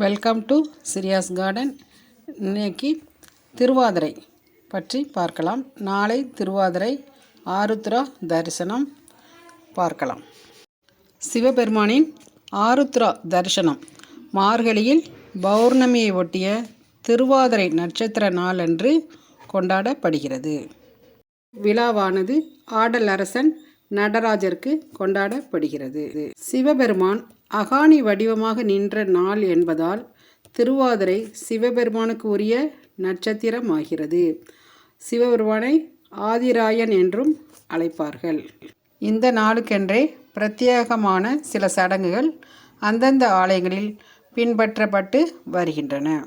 Welcome to சிரியாஸ் garden இன்னைக்கு திருவாதிரை பற்றி பார்க்கலாம். நாளை திருவாதிரை ஆருத்ரா தரிசனம் பார்க்கலாம். சிவபெருமானின் ஆருத்ரா தரிசனம். மார்கழியில் பௌர்ணமியை ஒட்டிய திருவாதிரை நட்சத்திர நாளன்று கொண்டாடப்படுகிறது. விழாவானது ஆடல் அரசன் நடராஜருக்கு கொண்டாடப்படுகிறது. சிவபெருமான் அகாணி வடிவமாக நின்ற நாள் என்பதால் திருவாதிரை சிவபெருமானுக்கு உரிய நட்சத்திரமாகிறது. சிவபெருமானை ஆதிராயன் என்றும் அழைப்பார்கள். இந்த நாளுக்கென்றே பிரத்யேகமான சில சடங்குகள் அந்தந்த ஆலயங்களில் பின்பற்றப்பட்டு வருகின்றன.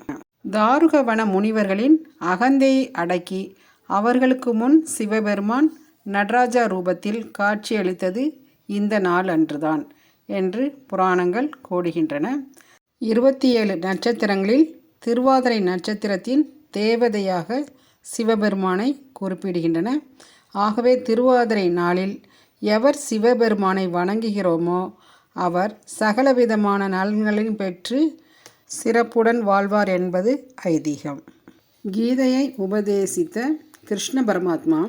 தாருகவன முனிவர்களின் அகந்தையை அடக்கி அவர்களுக்கு முன் சிவபெருமான் நடராஜா ரூபத்தில் காட்சியளித்தது இந்த நாள் அன்றுதான் என்று புராணங்கள் கூடுகின்றன. இருபத்தி ஏழு நட்சத்திரங்களில் திருவாதிரை நட்சத்திரத்தின் தேவதையாக சிவபெருமானை குறிப்பிடுகின்றன. ஆகவே திருவாதிரை நாளில் எவர் சிவபெருமானை வணங்குகிறோமோ அவர் சகலவிதமான நலன்களையும் பெற்று சிறப்புடன் வாழ்வார் என்பது ஐதீகம். கீதையை உபதேசித்த கிருஷ்ண பரமாத்மா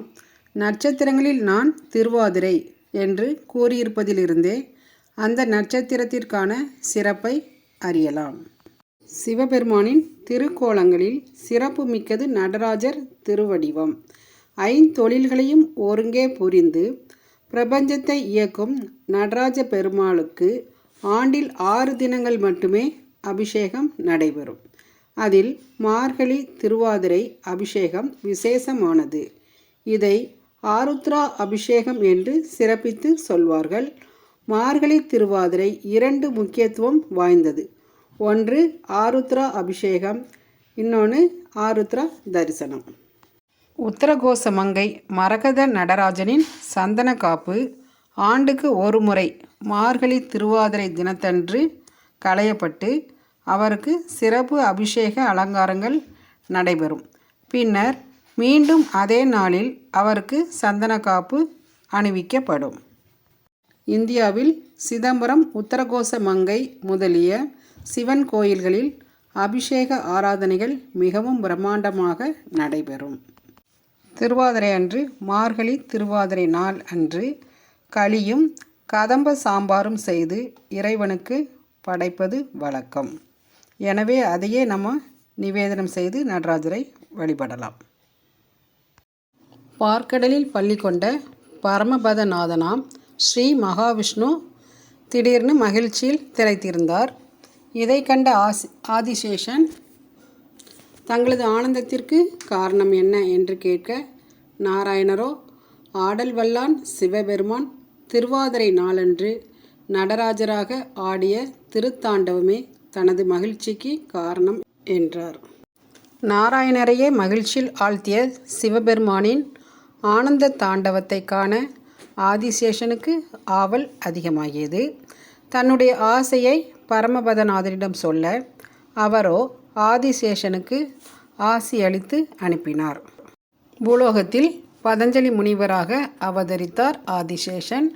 நட்சத்திரங்களில் நான் திருவாதிரை என்று கூறியிருப்பதிலிருந்தே அந்த நட்சத்திரத்திற்கான சிறப்பை அறியலாம். சிவபெருமானின் திருக்கோலங்களில் சிறப்பு மிக்கது நடராஜர் திருவடிவம். ஐந்தொழில்களையும் ஒருங்கே புரிந்து பிரபஞ்சத்தை இயக்கும் நடராஜ பெருமாளுக்கு ஆண்டில் ஆறு தினங்கள் மட்டுமே அபிஷேகம் நடைபெறும். அதில் மார்கழி திருவாதிரை அபிஷேகம் விசேஷமானது. இதை ஆருத்ரா அபிஷேகம் என்று சிறப்பித்து சொல்வார்கள். மார்கழி திருவாதிரை இரண்டு முக்கியத்துவம் வாய்ந்தது. ஒன்று ஆருத்ரா அபிஷேகம். இன்னொன்று ஆருத்ரா தரிசனம். உத்தரகோச மங்கை மரகத நடராஜனின் சந்தன காப்பு. ஆண்டுக்கு ஒரு முறை மார்கழி திருவாதிரை தினத்தன்று களையப்பட்டு அவருக்கு சிறப்பு அபிஷேக அலங்காரங்கள் நடைபெறும். பின்னர் மீண்டும் அதே நாளில் அவருக்கு சந்தன காப்பு அணிவிக்கப்படும். இந்தியாவில் சிதம்பரம் உத்தரகோச மங்கை முதலிய சிவன் கோயில்களில் அபிஷேக ஆராதனைகள் மிகவும் பிரம்மாண்டமாக நடைபெறும். திருவாதிரை அன்று மார்கழி திருவாதிரை நாள் அன்று களியும் கதம்ப சாம்பாரும் செய்து இறைவனுக்கு படைப்பது வழக்கம். எனவே அதையே நம்ம நிவேதனம் செய்து நடராஜரை வழிபடலாம். பார்க்கடலில் பள்ளி கொண்ட பரமபதநாதனாம் ஸ்ரீ மகாவிஷ்ணு திடீர்னு மகிழ்ச்சியில் திளைத்திருந்தார். இதை கண்ட ஆசி ஆதிசேஷன் தங்களது ஆனந்தத்திற்கு காரணம் என்ன என்று கேட்க நாராயணரோ ஆடல் வல்லான் சிவபெருமான் திருவாதிரை நாளன்று நடராஜராக ஆடிய திருத்தாண்டவமே தனது மகிழ்ச்சிக்கு காரணம் என்றார். நாராயணரையே மகிழ்ச்சியில் ஆழ்த்திய சிவபெருமானின் ஆனந்த தாண்டவத்தை காண ஆதிசேஷனுக்கு ஆவல் அதிகமாகியது. தன்னுடைய ஆசையை பரமபதநாதனிடம் சொல்ல அவரோ ஆதிசேஷனுக்கு ஆசி அளித்து அனுப்பினார். பூலோகத்தில் பதஞ்சலி முனிவராக அவதரித்தார் ஆதிசேஷன்.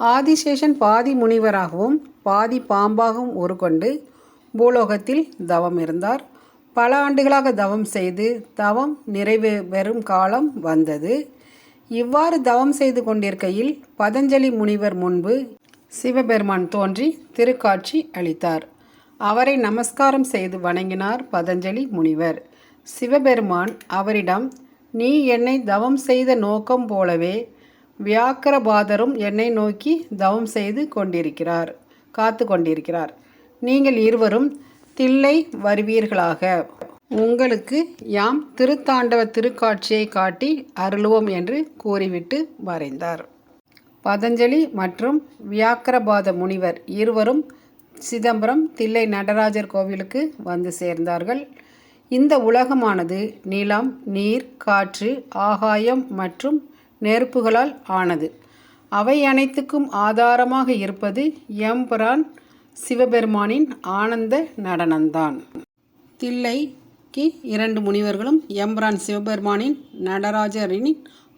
ஆதிசேஷன் பாதி முனிவராகவும் பாதி பாம்பாகவும் உருக்கொண்டு பூலோகத்தில் தவம் இருந்தார். பல ஆண்டுகளாக தவம் செய்து தவம் நிறைவேறும் காலம் வந்தது. இவ்வாறு தவம் செய்து கொண்டிருக்கையில் பதஞ்சலி முனிவர் முன்பு சிவபெருமான் தோன்றி திருக்காட்சி அளித்தார். அவரை நமஸ்காரம் செய்து வணங்கினார் பதஞ்சலி முனிவர். சிவபெருமான் அவரிடம் நீ என்னை தவம் செய்த நோக்கம் போலவே வியாக்கரபாதரும் என்னை நோக்கி தவம் செய்து கொண்டிருக்கிறார் காத்து கொண்டிருக்கிறார். நீங்கள் இருவரும் தில்லை வருவீர்களாக. உங்களுக்கு யாம் திருத்தாண்டவ திருக்காட்சியை காட்டி அருளுவோம் என்று கூறிவிட்டு மறைந்தார். பதஞ்சலி மற்றும் வியாக்கரபாத முனிவர் இருவரும் சிதம்பரம் தில்லை நடராஜர் கோவிலுக்கு வந்து சேர்ந்தார்கள். இந்த உலகமானது நிலம் நீர் காற்று ஆகாயம் மற்றும் நெருப்புகளால் ஆனது. அவை அனைத்துக்கும் ஆதாரமாக இருப்பது எம்பரான் சிவபெருமானின் ஆனந்த நடனம்தான். தில்லை கி இரண்டு முனிவர்களும் எம்பரான் சிவபெருமானின் நடராஜரின்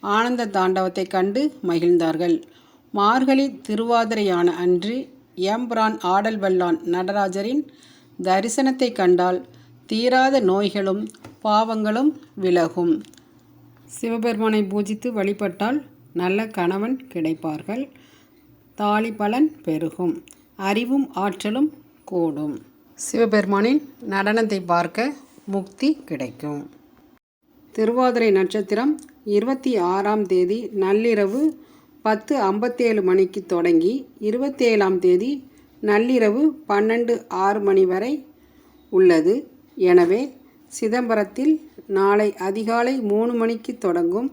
ஆனந்த தாண்டவத்தை கண்டு மகிழ்ந்தார்கள். மார்கழி திருவாதிரையான அன்று எம்பிரான் ஆடல் வல்லான் நடராஜரின் தரிசனத்தை கண்டால் தீராத நோய்களும் பாவங்களும் விலகும். சிவபெருமானை பூஜித்து வழிபட்டால் நல்ல கணவன் கிடைப்பார்கள். தாலி பலன் பெருகும். அறிவும் ஆற்றலும் கூடும். சிவபெருமானின் நடனத்தை பார்க்க முக்தி கிடைக்கும். திருவாதிரை நட்சத்திரம் இருபத்தி ஆறாம் தேதி நள்ளிரவு பத்து ஐம்பத்தேழு மணிக்கு தொடங்கி இருபத்தேழாம் தேதி நள்ளிரவு பன்னெண்டு ஆறு மணி வரை உள்ளது. எனவே சிதம்பரத்தில் நாளை அதிகாலை மூணு மணிக்கு தொடங்கும்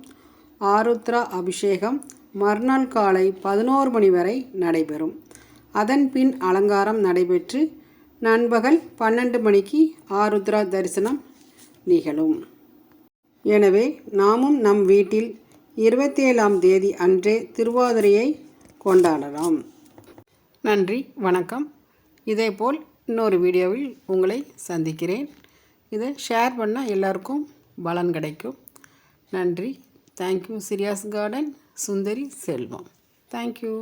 ஆருத்ரா அபிஷேகம் மறுநாள் காலை பதினோரு மணி வரை நடைபெறும். அதன் பின் அலங்காரம் நடைபெற்று நண்பகல் பன்னெண்டு மணிக்கு ஆருத்ரா தரிசனம் நிகழும். எனவே நாமும் நம் வீட்டில் இருபத்தேழாம் தேதி அன்றே திருவாதிரையை கொண்டாடலாம். நன்றி வணக்கம். இதேபோல் இன்னொரு வீடியோவில் உங்களை சந்திக்கிறேன். இதை ஷேர் பண்ணால் எல்லாருக்கும் பலன் கிடைக்கும். நன்றி. Thank you சிரியாஸ் garden Sundari Selvam thank you